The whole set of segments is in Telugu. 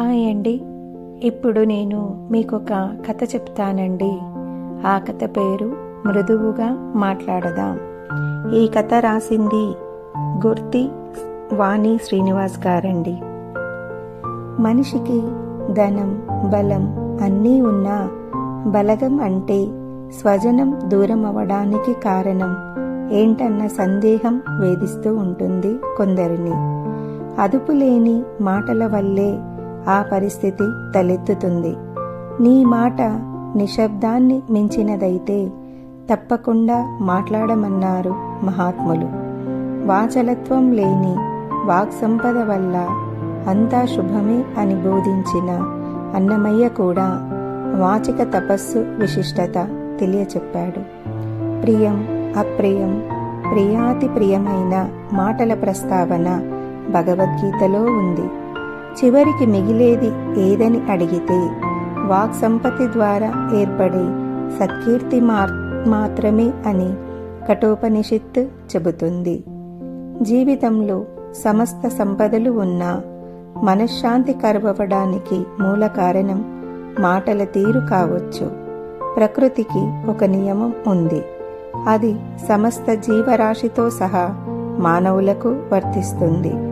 హాయ్ అండి ఇప్పుడు నేను మీకు ఒక కథ చెప్తానండి. ఆ కథ పేరు మృదువుగా మాట్లాడదాం. ఈ కథ రాసింది గుర్తి వాణి శ్రీనివాస్ గారండి. మనిషికి ధనం బలం అన్నీ ఉన్నా బలగం అంటే స్వజనం దూరం అవ్వడానికి కారణం ఏంటన్న సందేహం వేధిస్తూ ఉంటుంది కొందరిని. అదుపులేని మాటల వల్లే ఆ పరిస్థితి తలెత్తుతుంది. నీ మాట నిశ్శబ్దాన్ని మించినదైతే తప్పకుండా మాట్లాడమన్నారు మహాత్ములు. వాచలత్వం లేని వాక్సంపద వల్ల అంతా శుభమే అని బోధించిన అన్నమయ్య కూడా వాచిక తపస్సు విశిష్టత తెలియచెప్పాడు. ప్రియం అప్రియం ప్రియాతి ప్రియమైన మాటల ప్రస్తావన భగవద్గీతలో ఉంది. చివరికి మిగిలేది ఏదని అడిగితే వాక్ సంపత్తి ద్వారా ఏర్పడే సత్కీర్తి మాత్రమే అని కఠోపనిషిత్ చెబుతుంది. జీవితంలో సమస్త సంపదలు ఉన్నా మనశ్శాంతి కరువవడానికి మూల కారణం మాటల తీరు కావచ్చు. ప్రకృతికి ఒక నియమం ఉంది. అది సమస్త జీవరాశితో సహా మానవులకు వర్తిస్తుంది.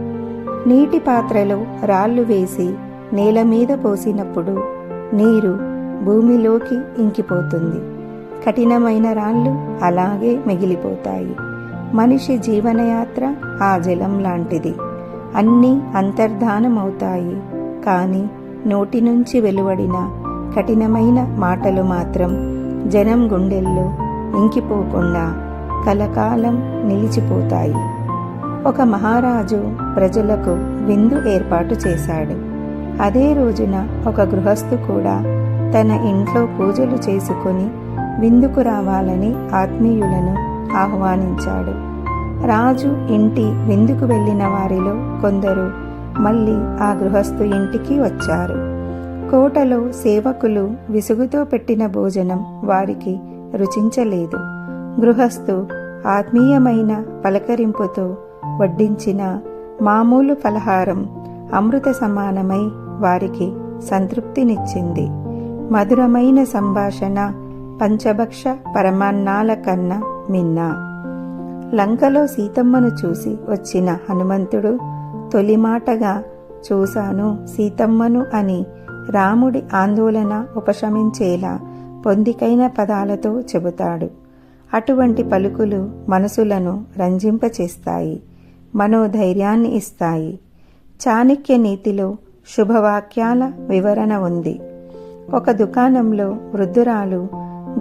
నీటి పాత్రలో రాళ్ళు వేసి నేల మీద పోసినప్పుడు నీరు భూమిలోకి ఇంకిపోతుంది. కఠినమైన రాళ్ళు అలాగే మిగిలిపోతాయి. మనిషి జీవనయాత్ర ఆ జలం లాంటిది. అన్నీ అంతర్ధానమవుతాయి. కానీ నోటి నుంచి వెలువడిన కఠినమైన మాటలు మాత్రం జనం గుండెల్లో ఇంకిపోకుండా కలకాలం నిలిచిపోతాయి. ఒక మహారాజు ప్రజలకు విందు ఏర్పాటు చేశాడు. అదే రోజున ఒక గృహస్థు కూడా తన ఇంట్లో పూజలు చేసుకుని విందుకు రావాలని ఆత్మీయులను ఆహ్వానించాడు. రాజు ఇంటి విందుకు వెళ్ళిన వారిలో కొందరు మళ్ళీ ఆ గృహస్థు ఇంటికి వచ్చారు. కోటలో సేవకులు విసుగుతో పెట్టిన భోజనం వారికి రుచించలేదు. గృహస్థు ఆత్మీయమైన పలకరింపుతో వడ్డించిన మామూలు ఫలహారం అమృత సమానమై వారికి సంతృప్తినిచ్చింది. మధురమైన సంభాషణ పంచభక్ష పరమాన్నాల కన్నా మిన్న. లంకలో సీతమ్మను చూసి వచ్చిన హనుమంతుడు తొలిమాటగా చూశాను సీతమ్మను అని రాముడి ఆందోళన ఉపశమించేలా పొందికైన పదాలతో చెబుతాడు. అటువంటి పలుకులు మనసులను రంజింపచేస్తాయి. మనోధైర్యాన్ని ఇస్తాయి. చాణక్య నీతిలో శుభవాక్యాల వివరణ ఉంది. ఒక దుకాణంలో వృద్ధురాలు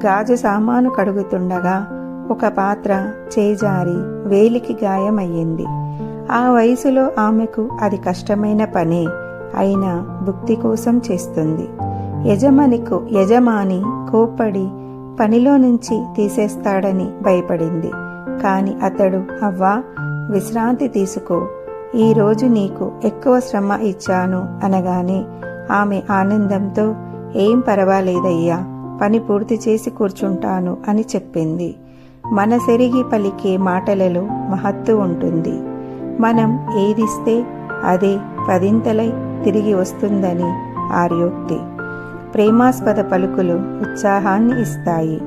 గాజు సామాను కడుగుతుండగా ఒక పాత్ర చేజారి వేలికి గాయమయ్యింది. ఆ వయసులో ఆమెకు అది కష్టమైన పనే అయినా భుక్తి కోసం చేస్తుంది. యజమానికు యజమాని కోప్పడి పనిలో నుంచి తీసేస్తాడని భయపడింది. కాని అతడు అవ్వా విశ్రాంతి తీసుకో. ఈరోజు నీకు ఎక్కువ శ్రమ ఇచ్చాను అనగానే ఆమె ఆనందంతో ఏం పర్వాలేదయ్యా పని పూర్తి చేసి కూర్చుంటాను అని చెప్పింది. మనసెరిగి పలికే మాటలలో మహత్తు ఉంటుంది. మనం ఏదిస్తే అదే పదింతలై తిరిగి వస్తుందని ఆర్యోక్తి. ప్రేమాస్పద పలుకులు ఉత్సాహాన్ని ఇస్తాయి.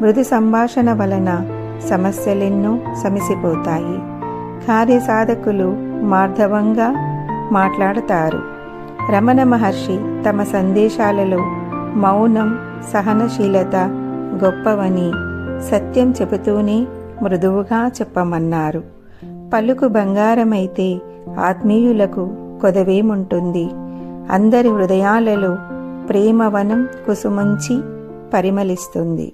మృదు సంభాషణ వలన సమస్యలెన్నో సమసిపోతాయి. కార్యసాధకులు మార్ధవంగా మాట్లాడతారు. రమణ మహర్షి తమ సందేశాలలో మౌనం సహనశీలత గొప్పవని సత్యం చెబుతూనే మృదువుగా చెప్పమన్నారు. పలుకు బంగారమైతే ఆత్మీయులకు కొదవేముంటుంది? అందరి హృదయాలలో ప్రేమవనం కుసుమంచి పరిమళిస్తుంది.